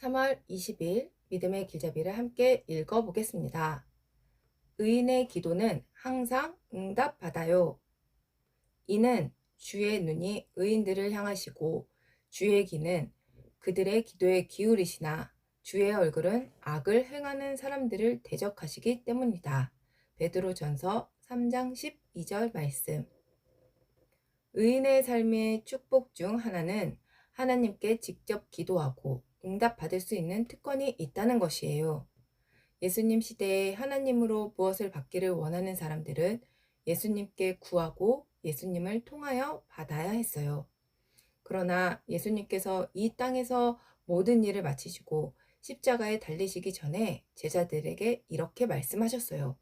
3월 20일 믿음의 길잡이를 함께 읽어보겠습니다. 의인의 기도는 항상 응답받아요. 이는 주의 눈이 의인들을 향하시고 주의 귀는 그들의 기도에 기울이시나 주의 얼굴은 악을 행하는 사람들을 대적하시기 때문이다. 베드로 전서 3장 12절 말씀. 의인의 삶의 축복 중 하나는 하나님께 직접 기도하고 응답받을 수 있는 특권이 있다는 것이에요. 예수님 시대에 하나님으로 무엇을 받기를 원하는 사람들은 예수님께 구하고 예수님을 통하여 받아야 했어요. 그러나 예수님께서 이 땅에서 모든 일을 마치시고 십자가에 달리시기 전에 제자들에게 이렇게 말씀하셨어요.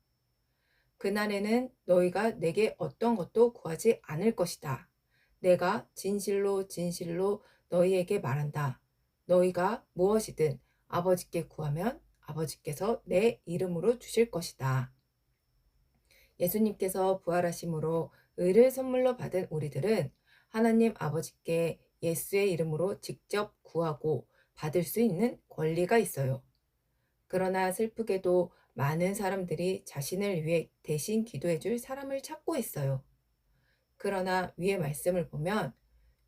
그날에는 너희가 내게 어떤 것도 구하지 않을 것이다. 내가 진실로 진실로 너희에게 말한다. 너희가 무엇이든 아버지께 구하면 아버지께서 내 이름으로 주실 것이다. 예수님께서 부활하심으로 의를 선물로 받은 우리들은 하나님 아버지께 예수의 이름으로 직접 구하고 받을 수 있는 권리가 있어요. 그러나 슬프게도 많은 사람들이 자신을 위해 대신 기도해 줄 사람을 찾고 있어요. 그러나 위의 말씀을 보면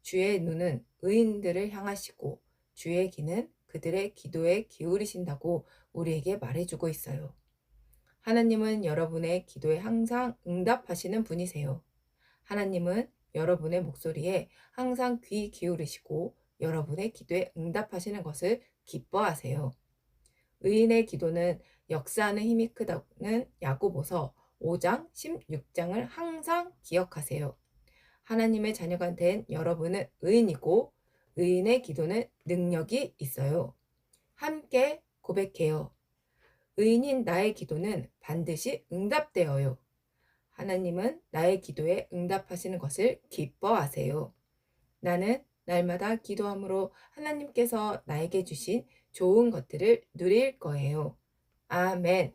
주의 눈은 의인들을 향하시고 주의 귀는 그들의 기도에 기울이신다고 우리에게 말해주고 있어요. 하나님은 여러분의 기도에 항상 응답하시는 분이세요. 하나님은 여러분의 목소리에 항상 귀 기울이시고 여러분의 기도에 응답하시는 것을 기뻐하세요. 의인의 기도는 역사하는 힘이 크다는 야고보서 5장 16장을 항상 기억하세요. 하나님의 자녀가 된 여러분은 의인이고 의인의 기도는 능력이 있어요. 함께 고백해요. 의인인 나의 기도는 반드시 응답되어요. 하나님은 나의 기도에 응답하시는 것을 기뻐하세요. 나는 날마다 기도함으로 하나님께서 나에게 주신 좋은 것들을 누릴 거예요. 아멘.